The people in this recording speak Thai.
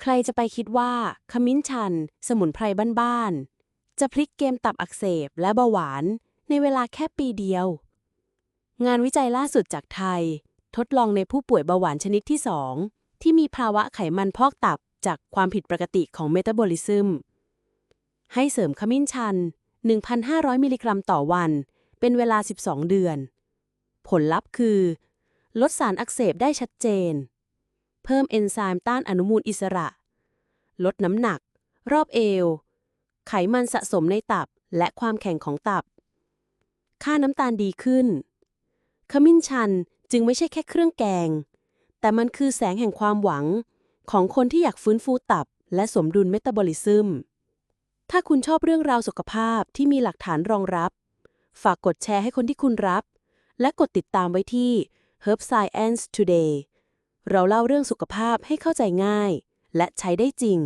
ใครจะไปคิดว่าขมิ้นชัน สมุนไพรบ้านๆ จะพลิกเกมตับอักเสบและเบาหวานในเวลาแค่ปีเดียว งานวิจัยล่าสุดจากไทย ทดลองในผู้ป่วยเบาหวานชนิดที่ 2 ที่มีภาวะไขมันพอกตับจากความผิดปกติของเมตาบอลิซึม ให้เสริมขมิ้นชัน 1,500 มิลลิกรัมต่อวัน เป็นเวลา 12 เดือน ผลลัพธ์คือ ลดสารอักเสบได้ชัดเจน เพิ่มเอนไซม์ต้านอนุมูลอิสระ ลดน้ำหนัก รอบเอว ไขมันสะสมในตับและความแข็งของตับ ค่าน้ำตาลดีขึ้น ขมิ้นชันจึงไม่ใช่แค่เครื่องแกง แต่มันคือแสงแห่งความหวังของคนที่อยากฟื้นฟูตับ และสมดุลเมตาบอลิซึม ถ้าคุณชอบเรื่องราวสุขภาพที่มีหลักฐานรองรับ ฝากกดแชร์ให้คนที่คุณรับ และกดติดตามไว้ที่ Herb Science Today เราเล่าเรื่องสุขภาพให้เข้าใจง่าย และใช้ได้จริง